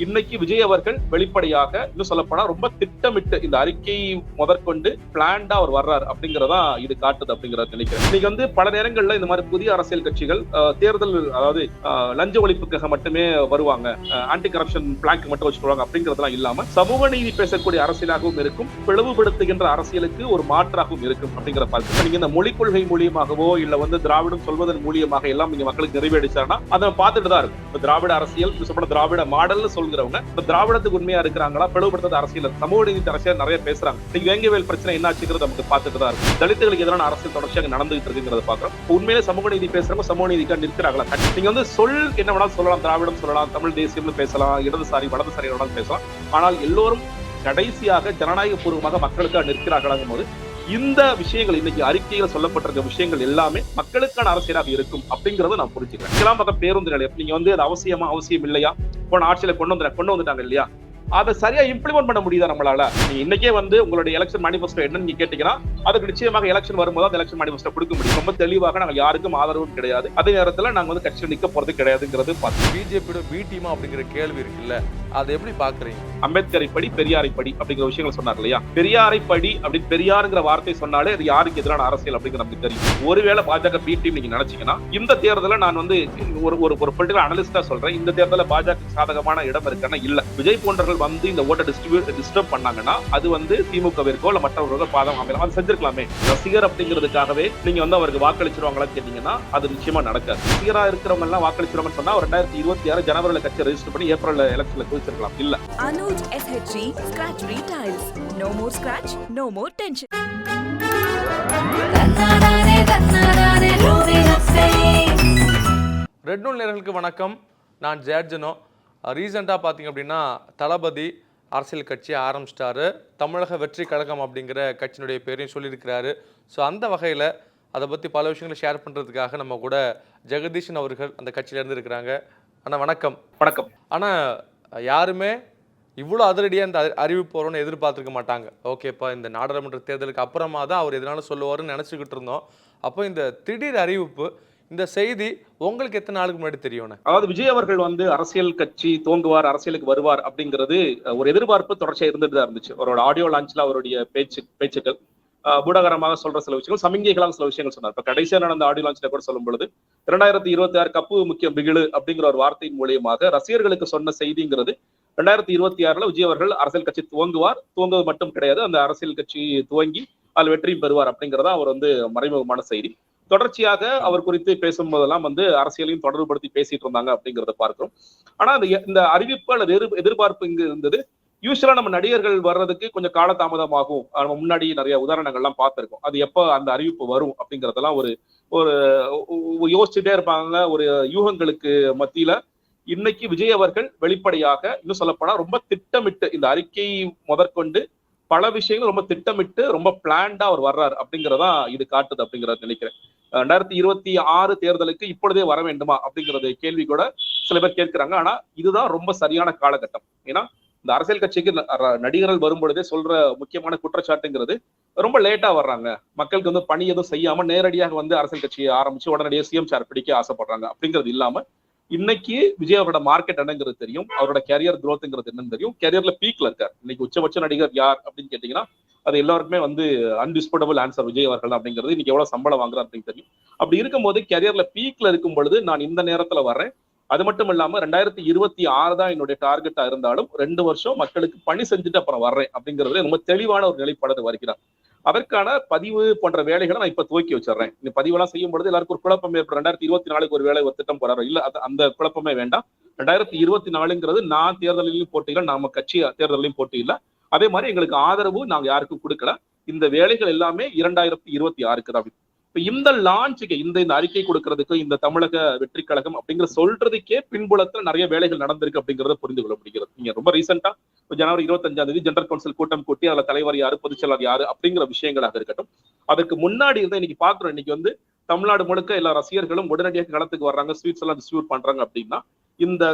இன்னைக்கு விஜய் அவர்கள் வெளிப்படையாக இன்னும் சொல்லப்போனா ரொம்ப திட்டமிட்டு இந்த அறிக்கை முதற்கொண்டு பிளான்டா அவர் வர்றாரு அப்படிங்கறதா இது காட்டுது அப்படிங்கறத நினைக்கிறேன். இன்னைக்கு வந்து பல நேரங்கள்ல இந்த மாதிரி புதிய அரசியல் கட்சிகள் தேர்தல் அதாவது லஞ்ச ஒழிப்புக்காக மட்டுமே வருவாங்க. ஆன்டி கரப்ஷன் பிளாங்க் மட்டும் வச்சுக்கொள்வாங்க அப்படிங்கறதெல்லாம் இல்லாம சமூக நீதி பேசக்கூடிய அரசியலாகவும் இருக்கும். பிளவுபடுத்துகின்ற அரசியலுக்கு ஒரு மாற்றாகவும் இருக்கும் அப்படிங்கிற பார்த்து. நீங்க இந்த மொழிக் கொள்கை மூலியமாகவோ இல்ல வந்து திராவிடம் சொல்வதன் மூலியமாக எல்லாம் நீங்க மக்களுக்கு நிறைவேறிச்சாருன்னா அதை பார்த்துட்டு தான் இருக்கும். திராவிட அரசியல் திராவிட மாடல் சொல்கிறவங்க. இப்ப திராவிடத்துக்கு உண்மையா இருக்கிறாங்களா? பிளவுபடுத்தாத அரசியல் சமூக நீதி அரசியல் நிறைய பேசுறாங்க. நீங்க வேங்கவேல் பிரச்சனை என்ன ஆச்சுங்கிறது நமக்கு பார்த்துட்டு தான் இருக்கும் தலித்துகளுக்கு எதிரான அரசியல் தொடர்ச்சியாக நடந்துகிட்டு இருக்குங்கிறத பாக்குறோம் இப்ப உண்மையிலே சமூக நீதி பேசுறவங்க சமூக நீதிக்கா நிற்கிறாங்களா? நீங்க வந்து சொல் என்ன வேணாலும் சொல்லலாம். திராவிடம் சொல்லலாம் தமிழ் தேசியம்னு பேசலாம் இடதுசாரி வலதுசாரி வேணாலும் பேசலாம். ஆனால் எல்லோரும் கடைசியாக ஜனநாயக பூர்வமாக மக்களுக்காக நிற்கிறார்களாகும் போது இந்த விஷயங்கள் இன்னைக்கு அறிக்கையில் சொல்லப்பட்டிருக்க விஷயங்கள் எல்லாமே மக்களுக்கான அரசியலாக இருக்கும் அப்படிங்கறத நான் புரிஞ்சுக்கிறேன். இதெல்லாம் பார்த்தா பேருந்து நிலையம். நீங்க வந்து அது அவசியமா அவசியம் இல்லையா? போன ஆட்சியில கொண்டு வந்து கொண்டு வந்துட்டாங்க இல்லையா? அதை சரியா இம்ப்ளிமெண்ட் பண்ண முடியுதா நம்மளால? நீ இன்னைக்கே வந்து உங்களுடைய எலெக்ஷன் மேனிஃபெஸ்டோ என்னன்னு நீங்க கேட்டீங்கன்னா அதுக்கு நிச்சயமாக எலெக்ஷன் வரும்போது அந்த எலெக்ஷன் மேனிஃபெஸ்டோ கொடுக்க முடியும். ரொம்ப தெளிவாக நாங்க யாருக்கும் ஆதரவும் கிடையாது. அதே நேரத்துல நாங்க வந்து கட்சியில் நிக்க போறது கிடையாதுங்கிறது பார்த்து. பிஜேபியோட பி டீமா அப்படிங்கிற கேள்வி இருக்குல்ல? அதை எப்படி பாக்குறீங்க அம்பேத்கரை படி பெரியாரை படி அப்படிங்கிற விஷயங்கள் சொன்னார் இல்லையா? பெரியாரை படி அப்படின்னு பெரியாருங்கிற வார்த்தை சொன்னாலே அது யாருக்கு எதிரான அரசியல் அப்படிங்கிற நமக்கு தெரியும். ஒருவேளை பாஜக பி டீம் நீங்க நினைச்சீங்கன்னா இந்த தேர்தலில் நான் வந்து ஒரு ஒரு ஒரு பொலிட்டிகல் அனலிஸ்டா சொல்றேன். இந்த தேர்தலில் பாஜக சாதகமான இடம் இருக்கான இல்ல. விஜய் போன்றவர்கள் வந்து இந்த ஓட்டை டிஸ்ட்ரிபியூட் டிஸ்டர்ப் பண்ணாங்கன்னா அது வந்து திமுகவிற்கோ இல்ல மற்றவர்களோ பாதம் அமையலாம். அது செஞ்சிருக்கலாமே. ரசிகர் அப்படிங்கிறதுக்காகவே நீங்க வந்து அவருக்கு வாக்களிச்சிருவாங்களான்னு கேட்டீங்கன்னா அது நிச்சயமா நடக்காது. ரசிகரா இருக்கிறவங்க எல்லாம் வாக்களிச்சிருவாங்கன்னு சொன்னா ஒரு ரெண்டாயிரத்தி இருபத்தி ஆறு ஜனவரியில் கட்சி ரெஜிஸ்டர் பண்ணி ஏப்ரல் எலெக்ஷன்ல குதிச்சிருக்கலாம் இல்ல. Tiles. No more scratch, no more tension. தன்னானே தன்னானே ரோதினத்தை ரெட் நூல் நேர்களுக்கு வணக்கம். நான் ஜேர்ஜனோ. ரீசெண்டாக பார்த்தீங்க அப்படின்னா தளபதி அரசியல் கட்சி ஆரம்பிச்சிட்டாரு. தமிழக வெற்றி கழகம் அப்படிங்கிற கட்சியினுடைய பேரையும் சொல்லியிருக்கிறாரு. ஸோ அந்த வகையில் அதை பற்றி பல விஷயங்களை ஷேர் பண்ணுறதுக்காக நம்ம கூட ஜெகதீஷன் அவர்கள் அந்த கட்சியிலேருந்து இருக்கிறாங்க அண்ணா வணக்கம். வணக்கம். ஆனால் யாருமே இவ்வளோ அதிரடியாக இந்த அறி- அறிவிப்பு வரும்னு எதிர்பார்த்துருக்க மாட்டாங்க. ஓகேப்பா இந்த நாடாளுமன்ற தேர்தலுக்கு அப்புறமா தான் அவர் எதனால சொல்லுவாருன்னு நினச்சிக்கிட்டு இருந்தோம். அப்போ இந்த திடீர் அறிவிப்பு இந்த செய்தி உங்களுக்கு எத்தனை நாளுக்கு முன்னாடி தெரியும் அதாவது விஜய் அவர்கள் வந்து அரசியல் கட்சி தோங்குவார் அரசியலுக்கு வருவார் அப்படிங்கிறது ஒரு எதிர்பார்ப்பு தொடர்ச்சியாக இருந்துட்டு தான் இருந்துச்சு. அவரோட ஆடியோ லான்ச்ல அவருடைய பேச்சு பேச்சுக்கள். பூடகரமாக சொல்ற சில விஷயங்கள் சமிங்கைகளாக சில விஷயங்கள் சொன்னார். இப்ப கடைசியா நடந்த ஆடியோ லான்ச்ல கூட சொல்லும் பொழுது இரண்டாயிரத்தி இருபத்தி ஆறு கப்பு முக்கிய பிகிழு அப்படிங்கிற ஒரு வார்த்தையின் மூலியமாக ரசிகர்களுக்கு சொன்ன செய்திங்கிறது ரெண்டாயிரத்தி இருபத்தி ஆறுல விஜய் அவர்கள் அரசியல் கட்சி துவங்குவார். துவங்குவது மட்டும் கிடையாது அந்த அரசியல் கட்சி துவங்கி அதில் வெற்றியும் பெறுவார் அப்படிங்கறத அவர் வந்து மறைமுகமான செய்தி. தொடர்ச்சியாக அவர் குறித்து பேசும்போதெல்லாம் வந்து அரசியலையும் தொடர்புபடுத்தி பேசிட்டு இருந்தாங்க அப்படிங்கறத பார்க்கிறோம். ஆனா இந்த இந்த அறிவிப்பு அல்லது எதிர் எதிர்பார்ப்பு இங்கு இருந்தது யூஸ்வலா நம்ம நடிகர்கள் வர்றதுக்கு கொஞ்சம் காலதாமதமாகும். நம்ம முன்னாடி நிறைய உதாரணங்கள்லாம் பார்த்திருக்கோம். அது எப்போ அந்த அறிவிப்பு வரும் அப்படிங்கறதெல்லாம் ஒரு ஒரு யோசிச்சுட்டே இருப்பாங்க ஒரு யூகங்களுக்கு மத்தியில இன்னைக்கு விஜய் அவர்கள் வெளிப்படையாக இன்னும் சொல்லப்போனா ரொம்ப திட்டமிட்டு இந்த அறிக்கை முதற்கொண்டு பல விஷயங்கள் ரொம்ப திட்டமிட்டு ரொம்ப பிளான்டா அவர் வர்றாரு அப்படிங்கறதா இது காட்டுது அப்படிங்கிறத நினைக்கிறேன். ரெண்டாயிரத்தி இருபத்தி ஆறு தேர்தலுக்கு இப்பொழுதே வர வேண்டுமா அப்படிங்கறது கேள்வி கூட சில பேர் கேட்கிறாங்க. ஆனா இதுதான் ரொம்ப சரியான காலகட்டம். ஏன்னா இந்த அரசியல் கட்சிக்கு ந- நடிகர்கள் வரும்பொழுதே சொல்ற முக்கியமான குற்றச்சாட்டுங்கிறது ரொம்ப லேட்டா வர்றாங்க. மக்களுக்கு வந்து பணி எதுவும் செய்யாம நேரடியாக வந்து அரசியல் கட்சியை ஆரம்பிச்சு உடனடியாக சிஎம் சார் பிடிக்க ஆசைப்படுறாங்க. அப்படிங்கிறது இல்லாம இன்னைக்கு விஜய் அவரோட மார்க்கெட் என்னங்கிறது தெரியும். அவரோட கேரியர் growthங்கிறது என்னன்னு தெரியும். கேரியர்ல பீக்ல இருக்கார். இன்னைக்கு உச்சபட்ச நடிகர் யார் அப்படின்னு கேட்டீங்கன்னா அது எல்லாருக்குமே வந்து அன்டிஸ்பூட்டபிள் ஆன்சர் விஜய் அவர்கள் அப்படிங்கிறது. இன்னைக்கு எவ்வளவு சம்பளம் வாங்குறாரு அப்படின்னு தெரியும். அப்படி இருக்கும்போது கேரியர்ல பீக்ல இருக்கும் பொழுது நான் இந்த நேரத்துல வர்றேன். அது மட்டும் இல்லாம ரெண்டாயிரத்தி இருபத்தி ஆறு தான் என்னுடைய டார்கெட்டா இருந்தாலும் ரெண்டு வருஷம் மக்களுக்கு பணி செஞ்சுட்டு அப்புறம் வர்றேன் அப்படிங்கறதுல ரொம்ப தெளிவான ஒரு நிலைப்பாடு வருகிறார் அதற்கான பதிவு போன்ற வேலைகளை நான் இப்ப துவக்கி வச்சிடறேன். இந்த பதிவெல்லாம் செய்யும் பொழுது எல்லாருக்கும் ஒரு குழப்பம் ஏற்படும். ரெண்டாயிரத்தி இருபத்தி நாலுக்கு ஒரு வேலை ஒரு திட்டம் போறாரு? இல்ல அது- அந்த குழப்பமே வேண்டாம். ரெண்டாயிரத்தி இருபத்தி நாலுங்கிறது நான் தேர்தலிலும் போட்டியில நாம கட்சி தேர்தலையும் போட்டியில அதே மாதிரி எங்களுக்கு ஆதரவு நாங்க யாருக்கும் கொடுக்கல. இந்த வேலைகள் எல்லாமே இரண்டாயிரத்தி இருபத்தி ஆறுக்கு தான். இப்ப இந்த லான்ச்சுக்கு இந்த இந்த அறிக்கை கொடுக்கறதுக்கு இந்த தமிழக வெற்றி கழகம் அப்படிங்கிற சொல்றதுக்கே பின்புலத்துல நிறைய வேலைகள் நடந்திருக்கு அப்படிங்கறத புரிந்து கொள்ள முடிகிறது. நீங்க ரொம்ப ரீசெண்டா ஜனவரி இருபத்தஞ்சாம் தேதி ஜெனரல் கவுன்சில் கூட்டம் கூட்டி அதுல தலைவர் யாரு பொதுச்செயலாளர் யாரு அப்படிங்கிற விஷயங்களாக இருக்கட்டும். அதுக்கு முன்னாடி இருந்தா இன்னைக்கு பாக்குறோம். இன்னைக்கு வந்து தமிழ்நாடு முழுக்க எல்லா ரசிகர்களும் உடனடியாக களத்துக்கு வர்றாங்க ஸ்வீட்ஸ் எல்லாம் டிஸ்ட்ரிபியூட் பண்றாங்க அப்படின்னா இந்த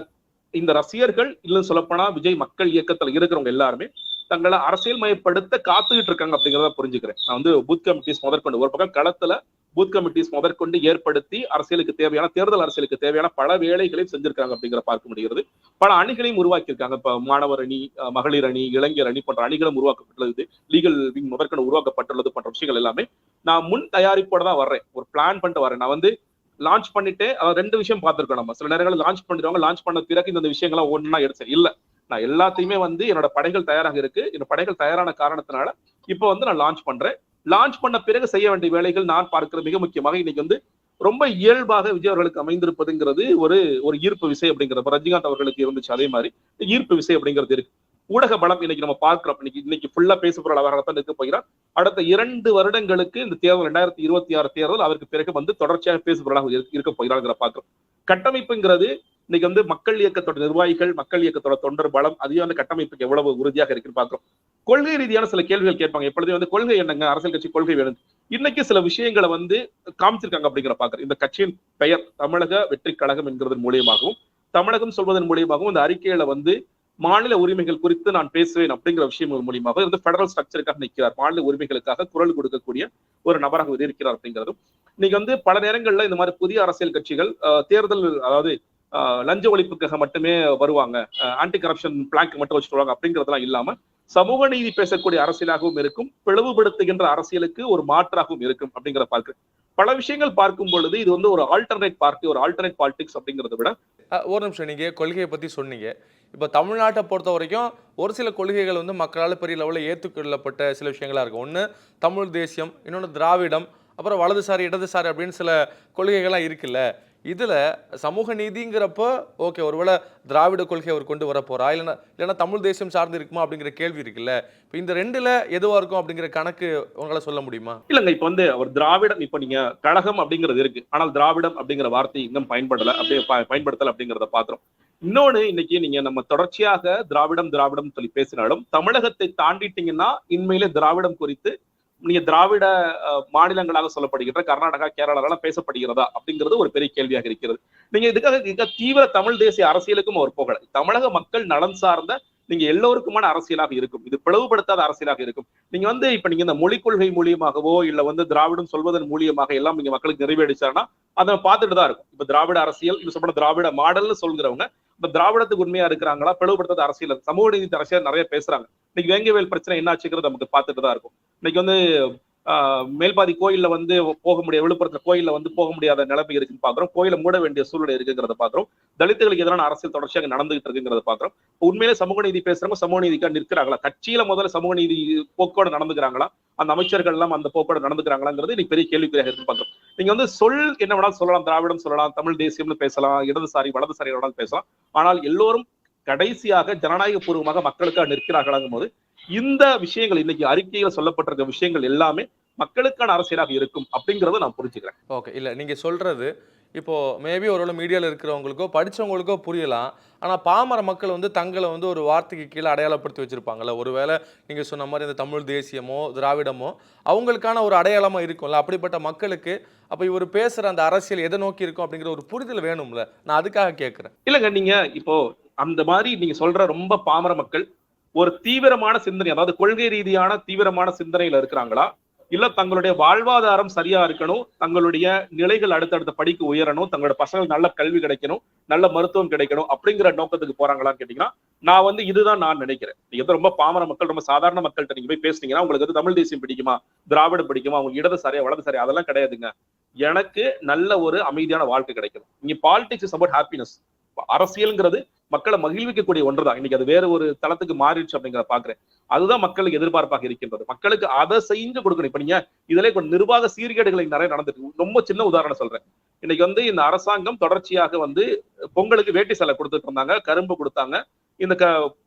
இந்த ரசிகர்கள் இல்லைன்னு சொல்லப்போனா விஜய் மக்கள் இயக்கத்துல இருக்கிறவங்க எல்லாருமே தங்களை அரசியல் மயப்படுத்த காத்துக்கிட்டு இருக்காங்க அப்படிங்கிறத புரிஞ்சுக்கிறேன். நான் வந்து பூத் கமிட்டிஸ் முதற்கொண்டு ஒரு பக்கம் களத்துல பூத் கமிட்டிஸ் முதற்கொண்டு ஏற்படுத்தி அரசியலுக்கு தேவையான தேர்தல் அரசியலுக்கு தேவையான பல வேலைகளையும் செஞ்சிருக்காங்க அப்படிங்கிற பார்க்க முடிகிறது. பல அணிகளையும் உருவாக்கியிருக்காங்க. இப்ப மாணவர் அணி மகளிர் அணி இளைஞர் அணி போன்ற அணிகளும் உருவாக்கப்பட்டுள்ளது. லீகல் விங் முதற்கொண்டு உருவாக்கப்பட்டுள்ளது போன்ற விஷயங்கள் எல்லாமே நான் முன் தயாரிப்போட தான் வர்றேன். ஒரு பிளான் பண்ணிட்டு வரேன் நான் வந்து லான்ச் பண்ணிட்டு அதாவது ரெண்டு விஷயம் பார்த்துருக்கோம் நம்ம. சில நேரங்களில் லான்ச் பண்ணிடுவாங்க லான்ச் பண்ண பிறகு இந்த விஷயங்கள்லாம் ஒன்றா எடுத்தேன் இல்ல. நான் எல்லாத்தையுமே வந்து என்னோட படைகள் தயாராக இருக்கு. என்னோட படைகள் தயாரான காரணத்தினால இப்போ வந்து நான் லான்ச் பண்றேன். லான்ச் பண்ண பிறகு செய்ய வேண்டிய வேலைகள் நான் பார்க்கிற மிக முக்கியமாக இன்னைக்கு வந்து ரொம்ப இயல்பாக விஜய் அவர்களுக்கு அமைந்திருப்பதுங்கிறது ஒரு ஒரு ஈர்ப்பு விசை அப்படிங்கிறது. ரஜினிகாந்த் அவர்களுக்கு இருந்துச்சு அதே மாதிரி ஈர்ப்பு விசை அப்படிங்கிறது இருக்கு. ஊடக பலம் இன்னைக்கு நம்ம பார்க்கிறோம். இன்னைக்கு இன்னைக்கு ஃபுல்லா பேசப்படுற தான் இருக்க போகிறார். அடுத்த இரண்டு வருடங்களுக்கு இந்த தேர்தல் ரெண்டாயிரத்தி இருபத்தி ஆறு தேர்தல் அவருக்கு பிறகு வந்து தொடர்ச்சியாக பேசப்படுறதாக இருக்க- போகிறாங்கிற பார்க்கிறோம். கட்டமைப்புங்கிறது இன்னைக்கு வந்து மக்கள் இயக்கத்தோட நிர்வாகிகள் மக்கள் இயக்கத்தோட தொண்டர் பலம் அதிகான கட்டமைப்புக்கு எவ்வளவு உறுதியாக இருக்குன்னு பாக்குறோம் கொள்கை ரீதியான சில கேள்விகள் கேட்பாங்க. எப்பொழுதே வந்து கொள்கை என்னங்க? அரசியல் கட்சி கொள்கை வேணும். இன்னைக்கு சில விஷயங்களை வந்து காமிச்சிருக்காங்க அப்படிங்கிற பாக்குறேன் இந்த கட்சியின் பெயர் தமிழக வெற்றி கழகம் என்கிறதன் மூலியமாகவும் தமிழகம் சொல்வதன் மூலியமாகவும் இந்த அறிக்கையில வந்து மாநில உரிமைகள் குறித்து நான் பேசுவேன் அப்படிங்கிற விஷயம் மூலியமாக வந்து பெடரல் ஸ்ட்ரக்சருக்காக நிற்கிறார். மாநில உரிமைகளுக்காக குரல் கொடுக்கக்கூடிய ஒரு நபராக இருக்கிறார் அப்படிங்கிறதும். இன்னைக்கு வந்து பல நேரங்கள்ல இந்த மாதிரி புதிய அரசியல் கட்சிகள் தேர்தல் அதாவது லஞ்ச ஒழிப்புக்காக மட்டுமே வருவாங்க. ஆன்டி கரப்ஷன் பிளாங்க் மட்டும் வச்சுட்டு வருவாங்க அப்படிங்கிறதெல்லாம் இல்லாம சமூக நீதி பேசக்கூடிய அரசியலாகவும் இருக்கும் பிளவுபடுத்துகின்ற அரசியலுக்கு ஒரு மாற்றாகவும் இருக்கும் அப்படிங்கிற பார்க்கிறேன் பல விஷயங்கள் பார்க்கும் பொழுது இது வந்து ஒரு ஆல்டர்னேட் பார்ட்டி ஒரு ஆல்டர்னேட் பாலிடிக்ஸ் அப்படிங்கிறத விட ஒரு நிமிஷம் நீங்கள் கொள்கையை பற்றி சொன்னீங்க. இப்போ தமிழ்நாட்டை பொறுத்த வரைக்கும் ஒரு சில கொள்கைகள் வந்து மக்களால் பெரிய லெவலில் ஏற்றுக்கொள்ளப்பட்ட சில விஷயங்களா இருக்கும். ஒன்று தமிழ் தேசியம் இன்னொன்று திராவிடம் அப்புறம் வலதுசாரி இடதுசாரி அப்படின்னு சில கொள்கைகள்லாம் இருக்குல்ல. இதில் சமூக நீதிங்கிறப்போ ஓகே ஒருவேளை திராவிட கொள்கை அவர் கொண்டு வர போகிறா இல்லைன்னா இல்லைன்னா தமிழ் தேசியம் சார்ந்து இருக்குமா அப்படிங்கிற கேள்வி இருக்குல்ல. இப்போ இந்த ரெண்டில் எதுவாக இருக்கும் அப்படிங்கிற கணக்கு உங்களால் சொல்ல முடியுமா? இல்லங்க இப்ப வந்து அவர் திராவிடம் இப்ப நீங்க கழகம் அப்படிங்கிறது இருக்கு. ஆனால் திராவிடம் அப்படிங்கிற வார்த்தை இன்னும் பயன்படல அப்படியே ப- பயன்படுத்தல அப்படிங்கிறத பார்க்குறோம் இன்னொன்னு இன்னைக்கு நீங்க நம்ம தொடர்ச்சியாக திராவிடம் திராவிடம் சொல்லி பேசினாலும் தமிழகத்தை தாண்டிட்டீங்கன்னா இன்மையிலே திராவிடம் குறித்து நீங்க திராவிட மாநிலங்களாக சொல்லப்படுகின்ற கர்நாடகா கேரளாலாம் பேசப்படுகிறதா அப்படிங்கிறது ஒரு பெரிய கேள்வியாக இருக்கிறது. நீங்க இதுக்காக மிக தீவிர தமிழ் தேசிய அரசியலுக்கும் அவர் போகல தமிழக மக்கள் நலன் சார்ந்த நீங்க எல்லோருக்குமான அரசியலாக இருக்கும். இது பிளவுபடுத்தாத அரசியலாக இருக்கும். நீங்க வந்து இப்ப நீங்க இந்த மொழிக் கொள்கை மூலியமாகவோ இல்ல வந்து திராவிடம் சொல்வதன் மூலியமாக எல்லாம் நீங்க மக்களுக்கு நிறைவேறிச்சாருன்னா அதை பார்த்துட்டு தான் இருக்கும். இப்ப திராவிட அரசியல் இப்ப சொல்ற திராவிட மாடல்னு சொல்கிறவங்க இப்ப திராவிடத்துக்கு உண்மையா இருக்கிறாங்களா? பிளவுபடுத்தது அரசியல். சமூக நீதி அரசியல் நிறைய பேசுறாங்க. இன்னைக்கு வேங்கவேல் பிரச்சனை என்ன ஆச்சுங்கிறது நமக்கு பார்த்துட்டு தான் இருக்கும். இன்னைக்கு வந்து மேல்பாதி கோயில்ல வந்து போக முடியாது விழுப்புரத்துல கோயில்ல வந்து போக முடியாத நிலைமை இருக்குன்னு பாக்குறோம். கோயில மூட வேண்டிய சூழ்நிலை இருக்குங்கிறத பாக்குறோம். தலித்துகளுக்கு எதிரான அரசியல் தொடர்ச்சியாக நடந்துகிட்டு இருக்குங்கிறத பாக்குறோம். உண்மையிலே சமூக நீதி பேசுறவங்க சமூக நீதிக்காக நிற்கிறாங்களா? கட்சியில முதல்ல சமூக நீதி போக்கோட நடந்துக்கிறாங்களா? அந்த அமைச்சர்கள் எல்லாம் அந்த போக்கோட நடந்துக்கிறாங்களாங்கிறது இன்னைக்கு பெரிய கேள்விக்குறியாக இருக்கு பாக்குறோம். நீங்க வந்து சொல் என்ன வேணாலும் சொல்லலாம் திராவிடம் சொல்லலாம் தமிழ் தேசியம்னு பேசலாம் இடதுசாரி வலதுசாரி வேணாலும் பேசலாம். ஆனால் எல்லோரும் கடைசியாக ஜனநாயக பூர்வமாக மக்களுக்காக நிற்கிறார்களாங்கும் போது இந்த விஷயங்கள் இன்னைக்கு அறிக்கையில சொல்லப்பட்டிருக்க விஷயங்கள் எல்லாமே மக்களுக்கான அரசியலாக இருக்கும் அப்படிங்கறத நான் புரிஞ்சுக்கிறேன். ஓகே இல்லை நீங்கள் சொல்கிறது இப்போது மேபி ஒருவேளை மீடியாவில் இருக்கிறவங்களுக்கோ படிச்சவங்களுக்கோ புரியலாம். ஆனால் பாமர மக்கள் வந்து தங்களை வந்து ஒரு வார்த்தைக்கு கீழே அடையாளப்படுத்தி வச்சுருப்பாங்கல்ல. ஒருவேளை நீங்கள் சொன்ன மாதிரி இந்த தமிழ் தேசியமோ திராவிடமோ அவங்களுக்கான ஒரு அடையாளமாக இருக்கும்ல. அப்படிப்பட்ட மக்களுக்கு அப்போ இவர் பேசுகிற அந்த அரசியல் எதை நோக்கி இருக்கும் அப்படிங்கிற ஒரு புரிதல் வேணும்ல. நான் அதுக்காக கேட்குறேன் இல்லங்க நீங்க இப்போ அந்த மாதிரி நீங்க சொல்ற ரொம்ப பாமர மக்கள் ஒரு தீவிரமான சிந்தனை அதாவது கொள்கை ரீதியான தீவிரமான சிந்தனையில இருக்கிறாங்களா? இல்ல தங்களுடைய வாழ்வாதாரம் சரியா இருக்கணும் தங்களுடைய நிலைகள் அடுத்தடுத்த படிக்கு உயரணும் தங்களோட பசங்களுக்கு நல்ல கல்வி கிடைக்கணும் நல்ல மருத்துவம் கிடைக்கணும் அப்படிங்கிற நோக்கத்துக்கு போறாங்களான்னு கேட்டீங்கன்னா நான் வந்து இதுதான் நான் நினைக்கிறேன். நீங்க வந்து ரொம்ப பாமர மக்கள் ரொம்ப சாதாரண மக்கள்கிட்ட நீங்க போய் பேசுனீங்கன்னா உங்களுக்கு வந்து தமிழ் தேசியம் பிடிக்குமா? திராவிடம் பிடிக்குமா? அவங்க இடது சரியா வலது சரியா அதெல்லாம் கிடையாதுங்க. எனக்கு நல்ல ஒரு அமைதியான வாழ்க்கை கிடைக்கும். இங்க பாலிடிக்ஸ் இஸ் அபவுட் ஹாப்பினஸ் அரசியல்ங்கிறது மக்களை மகிழ்விக்கக்கூடிய ஒன்றுதான். இன்னைக்கு அது வேற ஒரு தளத்துக்கு மாறிடுச்சு அப்படிங்கிற பாக்குறேன். அதுதான் மக்களுக்கு எதிர்பார்ப்பாக இருக்கின்றது. மக்களுக்கு அதை செஞ்சு கொடுக்கணும். இப்ப நீங்க இதுல நிர்வாக சீர்கேடுகள் நிறைய நடந்துட்டு ரொம்ப சின்ன உதாரணம் சொல்றேன். இன்னைக்கு வந்து இந்த அரசாங்கம் தொடர்ச்சியாக வந்து பொங்கலுக்கு வேட்டி சேலை கொடுத்துட்டு இருந்தாங்க கரும்பு கொடுத்தாங்க. இந்த க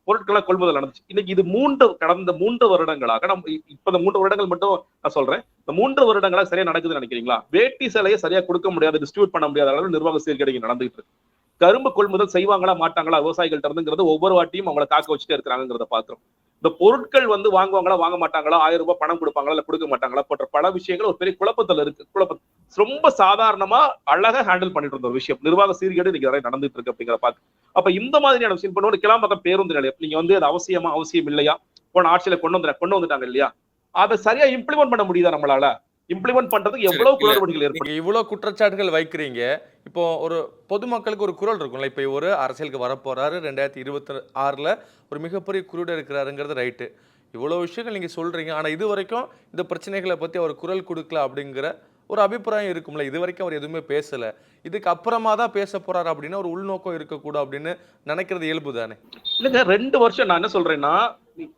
பொருட்களை கொள்முதல் நடந்துச்சு. இன்னைக்கு இது மூன்று கடந்த மூன்று வருடங்களாக நம்ம இப்ப இந்த மூன்று வருடங்கள் மட்டும் நான் சொல்றேன். இந்த மூன்று வருடங்களா சரியா நடக்குதுன்னு நினைக்கிறீங்களா? வேட்டி சேலையை சரியா கொடுக்க முடியாது டிஸ்ட்ரிபியூட் பண்ண முடியாத அளவு நிர்வாக சீர்கேடு நடந்துகிட்டு இருக்கு. கரும்பு கொள்முதல் செய்வாங்களா மாட்டாங்களா விவசாயிகள்ட்ட இருந்துங்கிறது ஒவ்வொரு வாட்டியும் அவங்கள காக்க வச்சுட்டே இருக்கிறாங்கிறத பாக்குறோம் இந்த பொருட்கள் வந்து வாங்குவாங்களா வாங்க மாட்டாங்களா ஆயிரம் ரூபாய் பணம் கொடுப்பாங்களா இல்ல கொடுக்க மாட்டாங்களா போன்ற பல விஷயங்கள் ஒரு பெரிய குழப்பத்துல இருக்கு. குழப்பம் ரொம்ப சாதாரணமா அழகா ஹேண்டில் பண்ணிட்டு இருந்த ஒரு விஷயம். நிர்வாக சீர்கேடு இன்னைக்கு நிறைய நடந்துட்டு இருக்கு அப்படிங்கிற பாக்கு. அப்ப இந்த மாதிரியான விஷயம் பண்ணுவோம். இன்னொரு கிளாம்பக்கம் பேருந்து நிலையம். நீங்க வந்து அது அவசியமா அவசியம் இல்லையா? போன ஆட்சியில கொண்டு வந்து கொண்டு வந்துட்டாங்க இல்லையா? அதை சரியா இம்ப்ளிமெண்ட் பண்ண முடியுதா நம்மளால? இம்ப்ளிமெண்ட் பண்றதுக்கு எவ்வளவு. குளறுபடிகள் ஏற்படும் இவ்வளவு குற்றச்சாட்டுகள் வைக்கிறீங்க. இப்போ ஒரு பொதுமக்களுக்கு ஒரு குரல் இருக்கும்ல இப்போ ஒரு அரசியலுக்கு வரப்போறாரு. ரெண்டாயிரத்தி இருபத்தி ஆறுல ஒரு மிகப்பெரிய குருட இருக்கிறாருங்கிறது ரைட்டு. இவ்வளோ விஷயங்கள் நீங்க சொல்றீங்க. ஆனா இது வரைக்கும் இந்த பிரச்சனைகளை பத்தி அவர் குரல் கொடுக்கல அப்படிங்கிற ஒரு அபிப்பிராயம் இருக்கும்ல. இது வரைக்கும் அவர் எதுவுமே பேசல. இதுக்கு அப்புறமா தான் பேச போறாரு அப்படின்னு ஒரு உள்நோக்கம் இருக்கக்கூடும் அப்படின்னு நினைக்கிறது இயல்பு தானே இல்லைங்க ரெண்டு வருஷம் நான் என்ன சொல்றேன்னா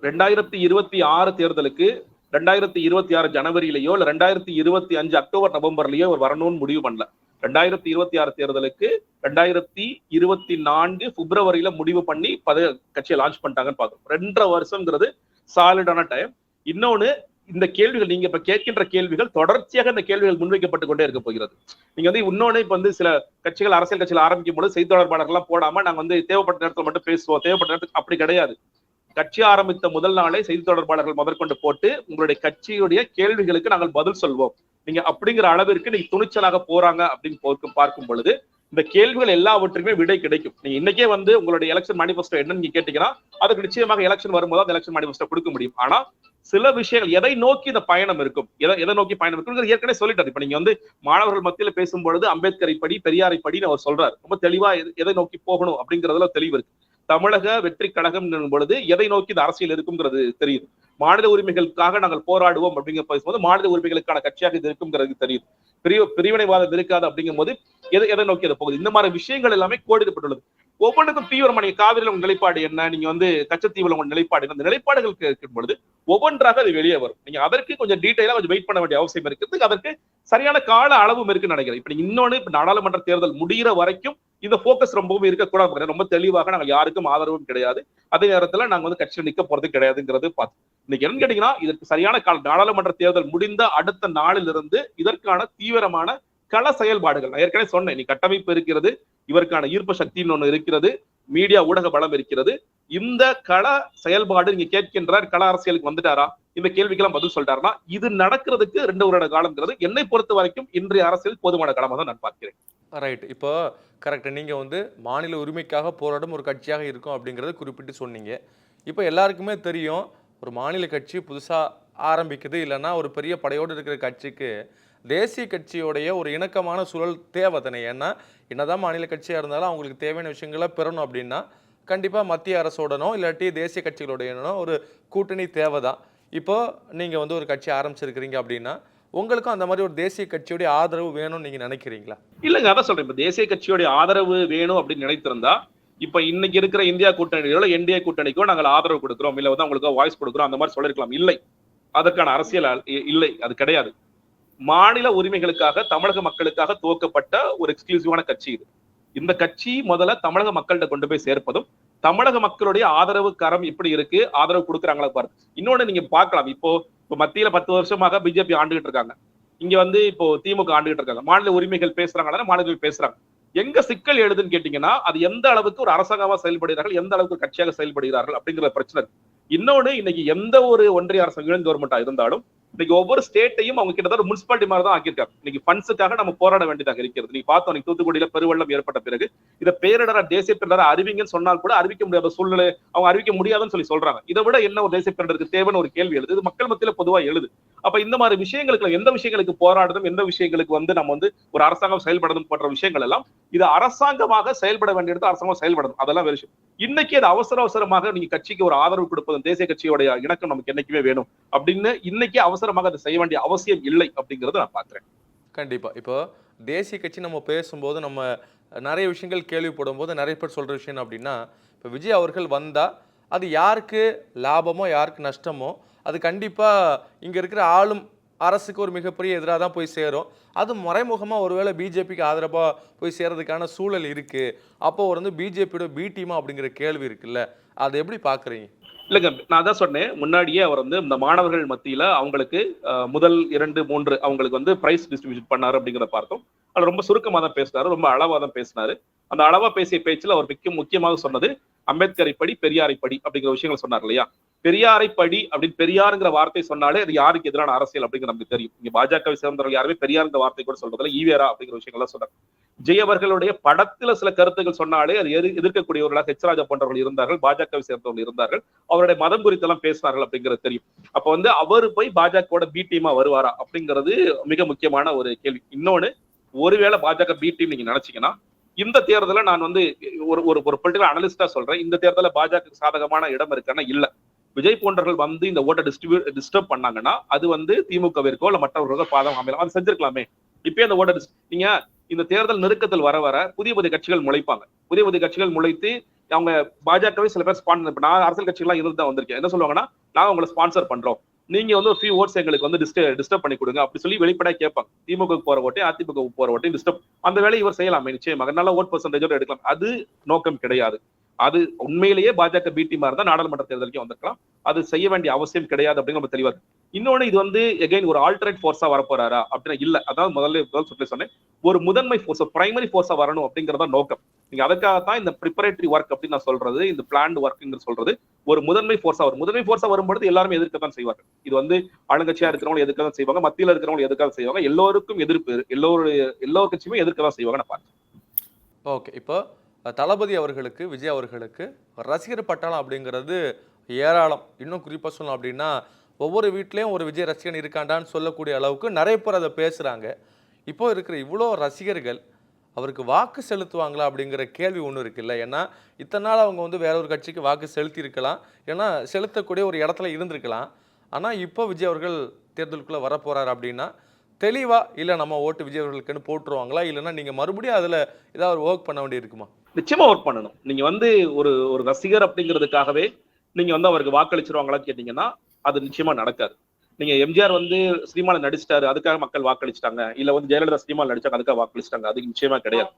ரெண்டாயிரத்தி இருபத்தி ஆறு தேர்தலுக்கு ரெண்டாயிரத்தி இருபத்தி ஆறு ஜனவரியிலயோ இல்ல ரெண்டாயிரத்தி இருபத்தி அஞ்சு அக்டோபர் நவம்பர்லயோ இவர் வரணும்னு முடிவு பண்ணல. ரெண்டாயிரத்தி இருபத்தி ஆறு தேர்தலுக்கு ரெண்டாயிரத்தி இருபத்தி நான்கு பிப்ரவரியில முடிவு பண்ணி பத கட்சியை லான்ச் பண்ணிட்டாங்கன்னு பார்க்கணும். ரெண்டரை வருஷம்ங்கிறது சாலிடான டைம் இன்னொன்னு இந்த கேள்விகள் நீங்க இப்ப கேட்கின்ற கேள்விகள் தொடர்ச்சியாக இந்த கேள்விகள் முன்வைக்கப்பட்டு கொண்டே இருக்க போகிறது. நீங்க வந்து இன்னொன்னு இப்ப வந்து சில கட்சிகள் அரசியல் கட்சிகள் ஆரம்பிக்கும் போது செய்தி தொடர்பாளர்கள்லாம் போடாம நாங்க வந்து தேவைப்பட்ட நேரத்தில் மட்டும் பேசுவோம். தேவைப்பட்ட நேரத்துக்கு அப்படி கிடையாது. கட்சி ஆரம்பித்த முதல் நாளே செய்தி தொடர்பாளர்கள் முதற்கொண்டு போட்டு உங்களுடைய கட்சியுடைய கேள்விகளுக்கு நாங்கள் பதில் சொல்வோம். நீங்க அப்படிங்கிற அளவிற்கு நீங்க துணிச்சலாக போறாங்க அப்படின்னு பார்க்கும் பொழுது இந்த கேள்விகள் எல்லாவற்றுக்குமே விடை கிடைக்கும். நீங்க இன்னைக்கே வந்து உங்களுடைய எலெக்ஷன் மேனிஃபெஸ்டோ என்னன்னு நீங்க கேட்டீங்கன்னா அதுக்கு நிச்சயமாக எலெக்ஷன் வரும்போது அந்த எலெக்ஷன் மேனிஃபெஸ்டோ கொடுக்க முடியும். ஆனா சில விஷயங்கள் எதை நோக்கி இந்த பயணம் இருக்கும் எதை எதை நோக்கி பயணம் இருக்கும் ஏற்கனவே சொல்லிட்டாரு. இப்ப நீங்க வந்து மாணவர்கள் மத்தியில பேசும்பொழுது அம்பேத்கரை படி பெரியாரை படின்னு அவர் சொல்றாரு. ரொம்ப தெளிவா எது- எதை நோக்கி போகணும் அப்படிங்கறதுல தெளிவு இருக்கு. தமிழக வெற்றி கழகம் பொழுது எதை நோக்கி இந்த அரசியல் இருக்குங்கிறது தெரியுது. மாநில உரிமைகளுக்காக நாங்கள் போராடுவோம் அப்படிங்கிற பேசும்போது மாநில உரிமைகளுக்கான கட்சியாக இது இருக்குங்கிறது தெரியுது. பிரிவு பிரிவினைவாதம் இருக்காது அப்படிங்கும் போது எதை எதை நோக்கி அது போகுது? இந்த மாதிரி விஷயங்கள் எல்லாமே கோடிடப்பட்டுள்ளது ஒவ்வொன்றுக்கும் தீவிரமா நீங்க உங்க நிலைப்பாடு என்ன? நீங்க வந்து கச்சத்தீவில் உங்க நிலைப்பாடு என்ன? அந்த நிலைப்பாடுகள் இருக்கும் பொழுது ஒவ்வொன்றாக அது வெளியே வரும். நீங்க அதற்கு கொஞ்சம் டீட்டெயிலா கொஞ்சம் வெயிட் பண்ண வேண்டிய அவசியம் இருக்குது. அதற்கு சரியான கால அளவும் இருக்குன்னு நினைக்கிறேன். இப்ப நீங்க இன்னொன்னு இப்ப நாடாளுமன்ற தேர்தல் முடிகிற வரைக்கும் இந்த போக்கஸ் ரொம்பவும் இருக்கக்கூடாது. ரொம்ப தெளிவாக நாங்க யாருக்கும் ஆதரவும் கிடையாது. அதே நேரத்துல நாங்க வந்து கட்சியில் நிக்க போறது கிடையாதுங்கிறது பார்த்து இன்னைக்கு என்னன்னு கேட்டீங்கன்னா இதற்கு சரியான கால நாடாளுமன்ற தேர்தல் முடிந்த அடுத்த நாளிலிருந்து இதற்கான தீவிரமான கள செயல்பாடுகள். நான் ஏற்கனவே சொன்னேன் நீ கட்டமைப்பு இருக்கிறது இவருக்கான ஈர்ப்பு சக்தின்னு ஒண்ணு இருக்கிறது மீடியா ஊடக பலம் இருக்கிறது. இந்த கள செயல்பாடு நீங்க கேட்கின்றார் கள அரசியலுக்கு வந்துட்டாரா? இந்த கேள்விக்கெல்லாம் பதில் சொல்லிட்டாருன்னா இது நடக்கிறதுக்கு ரெண்டு வருட காலம்ங்கிறது என்னை பொறுத்த வரைக்கும் இன்றைய அரசியல் போதுமான காலமாக தான் நான் பார்க்கிறேன். ரைட் இப்போ கரெக்ட் நீங்கள் வந்து மாநில உரிமைக்காக போராடும் ஒரு கட்சியாக இருக்கும் அப்படிங்கிறத குறிப்பிட்டு சொன்னீங்க. இப்போ எல்லாருக்குமே தெரியும் ஒரு மாநில கட்சி புதுசாக ஆரம்பிக்குது இல்லைன்னா ஒரு பெரிய படையோடு இருக்கிற கட்சிக்கு தேசிய கட்சியோடைய ஒரு இணக்கமான சூழல் தேவை தானே? ஏன்னா என்னதான் மாநில கட்சியாக இருந்தாலும் அவங்களுக்கு தேவையான விஷயங்களை பெறணும் அப்படின்னா கண்டிப்பாக மத்திய அரசோடனோ இல்லாட்டி தேசிய கட்சிகளோடையனோ ஒரு கூட்டணி தேவை தான் இப்போ நீங்கள் வந்து ஒரு கட்சி ஆரம்பிச்சிருக்கிறீங்க அப்படின்னா உங்களுக்கும் அந்த மாதிரி ஒரு தேசிய கட்சியோடைய ஆதரவு வேணும்னு நீங்கள் நினைக்கிறீங்களா? இல்லைங்க அதான் சொல்றேன். இப்ப தேசிய கட்சியோடைய ஆதரவு வேணும் அப்படின்னு நினைத்திருந்தா இப்ப இன்னைக்கு இருக்கிற இந்தியா கூட்டணிகளோ என்டிஏ கூட்டணிக்கோ நாங்கள் ஆதரவு கொடுக்கிறோம். இல்ல வந்து அவங்களுக்கு வாய்ஸ் கொடுக்குறோம். அந்த மாதிரி சொல்லிருக்கலாம் இல்லை. அதற்கான அரசியல் இல்லை. அது கிடையாது. மாநில உரிமைகளுக்காக தமிழக மக்களுக்காக துவக்கப்பட்ட ஒரு எக்ஸ்க்ளூசிவான கட்சி இது. இந்த கட்சி முதல்ல தமிழக மக்கள்கிட்ட கொண்டு போய் சேர்ப்பதும் தமிழக மக்களுடைய ஆதரவு கரம் எப்படி இருக்கு ஆதரவு கொடுக்குறாங்களா பாருங்க இன்னொன்னு நீங்க பார்க்கலாம். இப்போ இப்போ மத்தியில பத்து வருஷமாக பிஜேபி ஆண்டுகிட்டு இருக்காங்க. இங்க வந்து இப்போ திமுக ஆண்டுகிட்டு இருக்காங்க. மாநில உரிமைகள் பேசுறாங்கன்னா மாநிலங்கள் பேசுறாங்க. எங்க சிக்கல் எழுதுன்னு கேட்டீங்கன்னா அது எந்த அளவுக்கு ஒரு அரசாங்கமா செயல்படுகிறார்கள் எந்த அளவுக்கு ஒரு கட்சியாக செயல்படுகிறார்கள் அப்படிங்கிற பிரச்சனை. இன்னொன்னு இன்னைக்கு எந்த ஒரு ஒன்றிய அரசு யூனியன் கவர்மெண்டா இருந்தாலும் இன்னைக்கு ஒவ்வொரு ஸ்டேட்டையும் அவங்க கிட்டத்தட்ட முனிசிபாலிட்டி மாதிரி தான் ஆக்கியிருக்காங்க. இன்னைக்கு ஃபண்ட்ஸுக்காக நம்ம போராட வேண்டியதாக இருக்கிறது. நீங்க பார்த்தோம் நீங்க தூத்துக்குடியில பெருவெள்ளம் ஏற்பட்ட பிறகு இதை பேரிடர தேசிய பேரிடர அறிவிங்கன்னு சொன்னால் கூட அறிவிக்க முடியாத சூழ்நிலை அவங்க அறிவிக்க முடியாதுன்னு சொல்லி சொல்றாங்க. இதை விட என்ன ஒரு தேசிய பேரிடருக்கு தேவைன்னு ஒரு கேள்வி எழுது. இது மக்கள் மத்தியில பொதுவா எழுது. அப்ப இந்த மாதிரி விஷயங்களுக்கு எந்த விஷயங்களுக்கு போராடுதும் எந்த விஷயங்களுக்கு வந்து நம்ம வந்து ஒரு அரசாங்கம் செயல்படணும் போன்ற விஷயங்கள் எல்லாம் இது அரசாங்கமாக செயல்பட வேண்டியது அரசாங்கம் செயல்படணும். அதெல்லாம் வேறு விஷயம். இன்னைக்கு அது அவசர அவசரமாக நீங்க கட்சிக்கு ஒரு ஆதரவு கொடுப்பதும் தேசிய கட்சியோட இணக்கம் நமக்கு என்னைக்குமே வேணும். அப்படின்னு இன்னைக்கு அவசரமாக அதை செய்ய வேண்டிய அவசியம் இல்லை அப்படிங்கறத நான் பாக்குறேன் கண்டிப்பா. இப்போ தேசிய கட்சி நம்ம பேசும்போது நம்ம நிறைய விஷயங்கள் கேள்விப்படும் போது நிறைய பேர் சொல்ற விஷயம் அப்படின்னா இப்போ விஜய் அவர்கள் வந்தால் அது யாருக்கு லாபமோ யாருக்கு நஷ்டமோ அது கண்டிப்பா இங்க இருக்கிற ஆளும் அரசுக்கு ஒரு மிகப்பெரிய எதிராக தான் போய் சேரும். அது மறைமுகமா ஒருவேளை பிஜேபிக்கு ஆதரவாக போய் சேர்றதுக்கான சூழல் இருக்கு. அப்போ வந்து பிஜேபியோட பி டீமா அப்படிங்கிற கேள்வி இருக்குல்ல. அதை எப்படி பார்க்குறீங்க? இல்லைங்க நான் தான் சொன்னேன் முன்னாடியே அவர் வந்து இந்த மாணவர்கள் மத்தியில அவங்களுக்கு முதல் இரண்டு மூன்று அவங்களுக்கு வந்து பிரைஸ் டிஸ்ட்ரிபியூஷன் பண்ணாரு அப்படிங்கிறத பார்த்தோம். அதுல ரொம்ப சுருக்கமாக தான் பேசினாரு ரொம்ப அளவாக தான் பேசினாரு. அந்த அளவா பேசிய பேச்சுல அவர் மிக்க முக்கியமாக சொன்னது அம்பேத்கரை படி பெரியாரை படி அப்படிங்கிற விஷயங்கள் சொன்னார் இல்லையா? பெரியாரை படி அப்படின்னு பெரியாருங்கிற வார்த்தை சொன்னாலே அது யாருக்கு எதிரான அரசியல் அப்படிங்கிற நமக்கு தெரியும். இங்க பாஜகவை சேர்ந்தவர்கள் யாருமே பெரியாருங்கிற வார்த்தை கூட சொல்றதுல ஈவேரா அப்படிங்கிற விஷயங்கள்லாம் சொன்னாங்க ஜெய் அவர்களுடைய படத்துல சில கருத்துக்கள் சொன்னாலே அது எதிர் எதிர்க்கக்கூடியவர்களாக ஹெச்ராஜா போன்றவர்கள் இருந்தார்கள் பாஜகவை சேர்ந்தவர்கள் இருந்தார்கள் அவருடைய மதம் குறித்து எல்லாம் பேசினார்கள் அப்படிங்கிறது தெரியும். அப்ப வந்து அவர் போய் பாஜகவோட பி டீமா வருவாரா அப்படிங்கிறது மிக முக்கியமான ஒரு கேள்வி. இன்னொன்னு ஒருவேளை பாஜக பி டீம் நீங்க நினைச்சீங்கன்னா இந்த தேர்தலை நான் வந்து ஒரு ஒரு ஒரு பொலிட்டிக்கல் அனலிஸ்டா சொல்றேன். இந்த தேர்தல பாஜக சாதகமான இடம் இருக்குன்னா இல்ல. விஜய் போன்றவர்கள் வந்து இந்த ஓட்டை டிஸ்ட்ரிபியூட் டிஸ்டர்ப் பண்ணாங்கன்னா அது வந்து திமுகவிற்கோ இல்ல மற்றவர்களுக்கோ பாதகம் அமையலாம். அது செஞ்சிருக்கலாமே. இப்பயே அந்த ஓட்டை நீங்க இந்த தேர்தல் நெருக்கத்தில் வர வர புதிய புதிய கட்சிகள் முளைப்பாங்க. புதிய புதிய கட்சிகள் முளைத்து அவங்க பாஜகவே சில பேர் ஸ்பான்சர் நான் அரசியல் கட்சிகள்லாம் இருந்து தான் வந்திருக்கேன். என்ன சொல்லுவாங்கன்னா நாங்க உங்களை ஸ்பான்சர் பண்றோம். நீங்க வந்து ஒரு ஃபியூ ஓட்ஸ் எங்களுக்கு வந்து டிஸ்டர்ப் பண்ணி கொடுங்க. அப்படி சொல்லி வெளிப்படையா கேட்பாங்க. திமுக போற ஓட்டையும் அதிமுக போற ஓட்டையும் டிஸ்டர்ப் அந்த வேலையை இவர் செய்யலாமே நிச்சயமாக. நல்ல ஓட் பர்சன்டேஜோட எடுக்கலாம். அது நோக்கம் கிடையாது. அது உண்மையிலேயே பாஜக பி டீமா இருந்தா நாடாளுமன்ற தேர்தலுக்கு வந்திருக்கலாம். அது செய்ய வேண்டிய அவசியம் கிடையாது அப்படின்னு நம்ம தெளிவா இன்னொன்னு இது வந்து எகைன் ஒரு ஆல்டர்னேட் ஃபோர்ஸா வரப்போறாரா அப்படின்னா இல்ல. அதாவது முதல்ல முதல் சொல்லி சொன்னேன். ஒரு முதன்மை ஃபோர்ஸ் பிரைமரி ஃபோர்ஸா வரணும் அப்படிங்கறத நோக்கம். நீங்க அதுக்காகத்தான் இந்த ப்ரிப்பரேட்டரி ஒர்க் அப்படின்னு நான் சொல்றது இந்த பிளான் ஒர்க்குங்கிற சொல்றது ஒரு முதன்மை ஃபோர்ஸா வரும். முதன்மை ஃபோர்ஸா வரும்பொழுது எல்லாருமே எதிர்க்கத்தான் செய்வாங்க இது வந்து ஆளுங்கட்சியா இருக்கிறவங்க எதிர்க்க தான் செய்வாங்க மத்தியில் இருக்கிறவங்க எதிர்க்க தான் செய்வாங்க எல்லோருக்கும் எதிர்ப்பு எல்லோரு எல்லா கட்சியுமே எதிர்க்க தான் செய்வாங்க நான் பார்த்தேன் ஓகே இப்போ தளபதி அவர்களுக்கு விஜய் அவர்களுக்கு ரசிகர் பட்டாளம் அப்படிங்கிறது ஏராளம். இன்னும் குறிப்பாக சொல்லணும் அப்படின்னா ஒவ்வொரு வீட்லேயும் ஒரு விஜய் ரசிகன் இருக்காண்டான்னு சொல்லக்கூடிய அளவுக்கு நிறைய பேர் அதை பேசுகிறாங்க இப்போ இருக்கிற இவ்வளோ ரசிகர்கள் அவருக்கு வாக்கு செலுத்துவாங்களா அப்படிங்கிற கேள்வி ஒன்று இருக்குல்ல ஏன்னா இத்தனை நாள் அவங்க வந்து வேற ஒரு கட்சிக்கு வாக்கு செலுத்தியிருக்கலாம். ஏன்னா செலுத்தக்கூடிய ஒரு இடத்துல இருந்திருக்கலாம். ஆனால் இப்போ விஜய் அவர்கள் தேர்தலுக்குள்ளே வரப்போகிறார் அப்படின்னா தெளிவாக இல்லை நம்ம ஓட்டு விஜய் அவர்களுக்குன்னு போட்டுருவாங்களா? இல்லைன்னா நீங்கள் மறுபடியும் அதில் ஏதாவது ஒர்க் பண்ண வேண்டி இருக்குமா? நிச்சயமாக ஒர்க் பண்ணணும். நீங்கள் வந்து ஒரு ஒரு ரசிகர் அப்படிங்கிறதுக்காகவே நீங்கள் வந்து அவருக்கு வாக்களிச்சிருவாங்களான்னு கேட்டிங்கன்னா அது நிச்சயமாக நடக்காது. நீங்க எம்ஜிஆர் வந்து சினிமால நடிச்சிட்டாரு அதுக்காக மக்கள் வாக்களிச்சிட்டாங்க. இல்ல வந்து ஜெயலலிதா சினிமால நடிச்சாங்க அதுக்காக வாக்களிச்சிட்டாங்க. அது நிச்சயமா கிடையாது.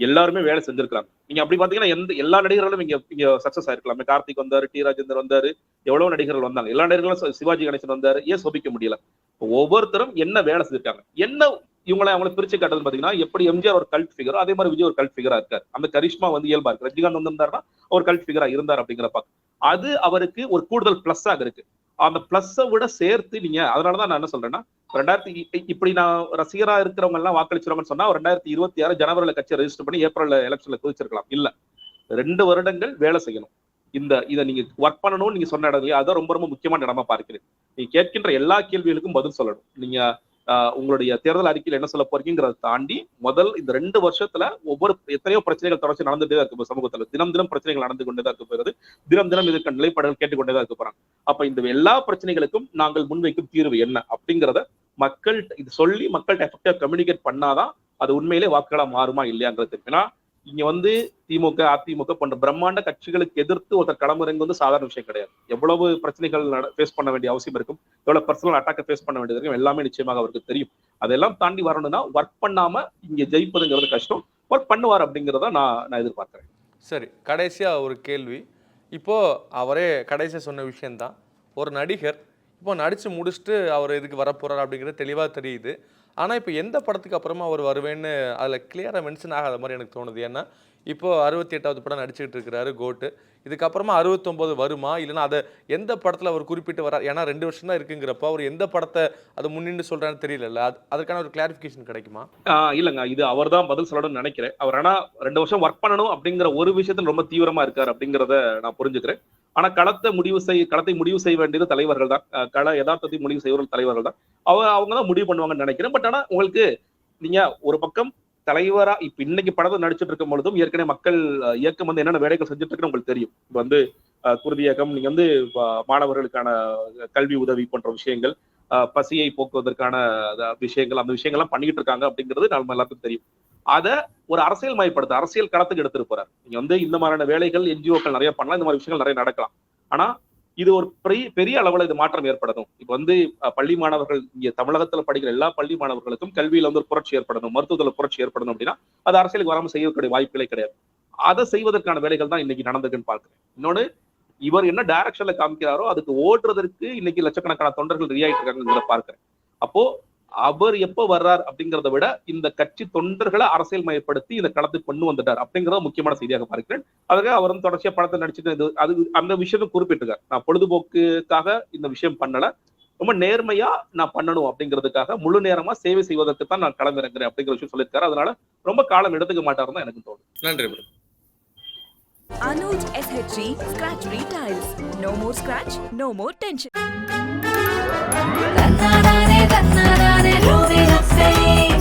எல்லாருமே வேலை செஞ்சிருக்காங்க. நீங்க அப்படி பாத்தீங்கன்னா எந்த எல்லா நடிகர்களும் இங்க இங்க சக்சஸ் ஆயிருக்கலாமே. கார்த்திக் வந்தாரு டி ராஜேந்தர் வந்தாரு எவ்வளவு நடிகர்கள் வந்தாங்க. எல்லா நடிகர்களும் சிவாஜி கணேசன் வந்தாரு. ஏன் சோபிக்க முடியல? ஒவ்வொருத்தரும் என்ன வேலை செஞ்சிருக்காங்க? என்ன இவங்களை அவங்களை பிரிச்சு காட்டுறது பாத்தீங்கன்னா எப்படி எம்ஜிஆர் ஒரு கல்ட் ஃபிகரோ அதே மாதிரி விஜய் ஒரு கல்ட் ஃபிகரா இருக்காரு. அந்த கரிஷ்மா வந்து இயல்பா இருக்கு ரஜினிகாந்த் வந்திருந்தாருன்னா ஒரு கல்ட் ஃபிகரா இருந்தார் அப்படிங்கிற பாக்க அது அவருக்கு ஒரு கூடுதல் பிளஸ் ஆக இருக்கு. அந்த பிளஸ்ஸை விட சேர்த்து நீங்க அதனாலதான் நான் என்ன சொல்றேன்னா ரெண்டாயிரத்தி இப்படி நான் ரசிகரா இருக்கிறவங்க எல்லாம் வாக்களிச்சிருவாங்கன்னு சொன்னா ரெண்டாயிரத்தி இருபத்தி ஆறு ஜனவரில கட்சியை ரெஜிஸ்டர் பண்ணி ஏப்ரல் எலெக்ஷன்ல குதிச்சிருக்கலாம். இல்ல. ரெண்டு வருடங்கள் வேலை செய்யணும். இந்த இதை நீங்க ஒர்க் பண்ணணும்னு நீங்க சொன்ன இடம் இல்லையா அதான் ரொம்ப ரொம்ப முக்கியமான இடமா பார்க்கிறேன். நீங்க கேட்கின்ற எல்லா கேள்விகளுக்கும் பதில் சொல்லணும். நீங்க உங்களுடைய தேர்தல் அறிக்கையில் என்ன சொல்ல போறீங்கிறத தாண்டி முதல் இந்த ரெண்டு வருஷத்துல ஒவ்வொரு எத்தனையோ பிரச்சனைகள் தொடர்ச்சி நடந்துட்டே தான் இருக்கு சமூகத்துல. தினம் தினம் பிரச்சனைகள் நடந்து கொண்டே தான் இருக்க போகிறது தினம் தினம் இதற்கு நிலைப்பாடுகள் கேட்டுக்கொண்டே தான் இருக்க போறாங்க. அப்ப இந்த எல்லா பிரச்சனைகளுக்கும் நாங்கள் முன்வைக்கும் தீர்வு என்ன அப்படிங்கிறத மக்கள் இது சொல்லி மக்கள்கிட்ட எஃபெக்டிவா கம்யூனிகேட் பண்ணாதான் அது உண்மையிலே வாக்குகளா மாறுமா இல்லையாங்கிறது ஏன்னா இங்க வந்து திமுக அதிமுக போன்ற பிரம்மாண்ட கட்சிகளுக்கு எதிர்த்து ஒருத்தர் களமிறங்கு வந்து சாதாரண விஷயம் கிடையாது. எவ்வளவு பிரச்சனைகள் ஃபேஸ் பண்ண வேண்டிய அவசியம் இருக்கும். எவ்வளவு பர்சனல் அட்டாக்கை ஃபேஸ் பண்ண வேண்டியது இருக்கும். எல்லாமே நிச்சயமாக அவருக்கு தெரியும். அதெல்லாம் தாண்டி வரணும்னா ஒர்க் பண்ணாம இங்க ஜெயிப்பதுங்கிறது கஷ்டம். ஒர்க் பண்ணுவார் அப்படிங்கிறத நான் நான் எதிர்பார்க்கிறேன். சரி கடைசியா ஒரு கேள்வி. இப்போது அவரே கடைசியாக சொன்ன விஷயந்தான் ஒரு நடிகர் இப்போ நடித்து முடிச்சுட்டு அவர் இதுக்கு வரப்போகிறார் அப்படிங்கிறது தெளிவாக தெரியுது. ஆனால் இப்போ எந்த படத்துக்கு அப்புறமா அவர் வருவேன்னு அதில் கிளியராக மென்ஷன் ஆகாத மாதிரி எனக்கு தோணுது. ஏன்னா இப்போ அறுபத்தி எட்டாவது படம் நடிச்சுக்கிட்டு இருக்கிறாரு கோட்டு. இதுக்கப்புறமா அறுபத்தொம்போது வருமா? இல்லைன்னா அதை எந்த படத்தில் அவர் குறிப்பிட்டு வரார் ஏன்னா ரெண்டு வருஷம் தான் இருக்குங்கிறப்ப அவர் எந்த படத்தை அதை முன்னின்று சொல்கிறான்னு தெரியல அது அதற்கான ஒரு கிளாரிஃபிகேஷன் கிடைக்குமா? இல்லைங்க இல்லங்க. இது அவர் தான் பதில் சொல்லணும்னு நினைக்கிறேன். அவர் ஆனா ரெண்டு வருஷம் ஒர்க் பண்ணணும் அப்படிங்கிற ஒரு விஷயத்தில் ரொம்ப தீவிரமா இருக்காரு அப்படிங்கிறத நான் புரிஞ்சுக்கிறேன். ஆனா களத்தை முடிவு செய் களத்தை முடிவு செய்ய வேண்டியது தலைவர்கள் தான். கள யதார்த்தத்தை முடிவு செய்வர்கள் தலைவர்கள் தான். அவ அவங்க தான் முடிவு பண்ணுவாங்கன்னு நினைக்கிறேன். பட் ஆனா உங்களுக்கு நீங்க ஒரு பக்கம் தலைவரா இப்ப இன்னைக்கு படத்தை நடிச்சிட்டு இருக்கும் பொழுதும் ஏற்கனவே மக்கள் இயக்கம் வந்து என்னென்ன வேலைகள் செஞ்சுட்டு இருக்குன்னு உங்களுக்கு தெரியும். இப்ப வந்து ஆஹ், குருதி இயக்கம் நீங்க வந்து மாணவர்களுக்கான கல்வி உதவி போன்ற விஷயங்கள் ஆஹ், பசியை போக்குவதற்கான விஷயங்கள் அந்த விஷயங்கள்லாம் பண்ணிட்டு இருக்காங்க அப்படிங்கிறது நம்ம எல்லாருக்கும் தெரியும். அத ஒரு அரசியல் மயப்படுத்த அரசியல் களத்துக்கு எடுத்துட்டு போறாரு. நீங்க வந்து இந்த மாதிரியான வேலைகள் என்ஜிஓக்கள் நிறைய பண்ணலாம் இந்த மாதிரி விஷயங்கள் நிறைய நடக்கலாம். ஆனா இது ஒரு பெரிய பெரிய அளவுல இது மாற்றம் ஏற்படணும். இப்போ வந்து பள்ளி மாணவர்கள் இங்க தமிழகத்துல படிக்கிற எல்லா பள்ளி மாணவர்களுக்கும் கல்வியில் வந்து ஒரு புரட்சி ஏற்படணும் மருத்துவத்துல புரட்சி ஏற்படணும் அப்படின்னா அது அரசியலுக்கு வராம செய்யக்கூடிய வாய்ப்புகளே கிடையாது. அதை செய்வதற்கான வேலைகள் தான் இன்னைக்கு நடந்திருக்குன்னு பார்க்குறேன். இன்னொன்னு இவர் என்ன டைரக்ஷன்ல காமிக்கிறாரோ அதுக்கு ஓட்டுறதற்கு இன்னைக்கு லட்சக்கணக்கான தொண்டர்கள் ரெடி ஆயிட்டு இருக்காங்கிறத பார்க்கிறேன். அப்போ அவர் எப்ப வர்றார் அப்படிங்கிறத விட இந்த கட்சி தொண்டர்களை அரசியல் மயப்படுத்தி இந்த களத்துக்கு கொண்டு வந்துட்டார் அப்படிங்கறத முக்கியமான செய்தியாக பார்க்கிறேன். அதுக்காக அவர் வந்து தொடர்ச்சியா படத்தை நடிச்சுட்டு அது அந்த விஷயத்தை குறிப்பிட்டிருக்காரு. நான் பொழுதுபோக்குக்காக இந்த விஷயம் பண்ணல. ரொம்ப நேர்மையா நான் பண்ணணும் அப்படிங்கிறதுக்காக முழு நேரமா சேவை செய்வதற்கு தான் நான் களமிறங்குறேன் அப்படிங்கிற விஷயம் சொல்லியிருக்காரு. அதனால ரொம்ப காலம் எடுத்துக்க மாட்டாருன்னு எனக்கு தோணுது. நன்றி bro. Anuj SHG Scratch Retiles. No more scratch, no more tension. തന്നാടാനെ തന്നാടാനെ ലോറി ഹസൈൻ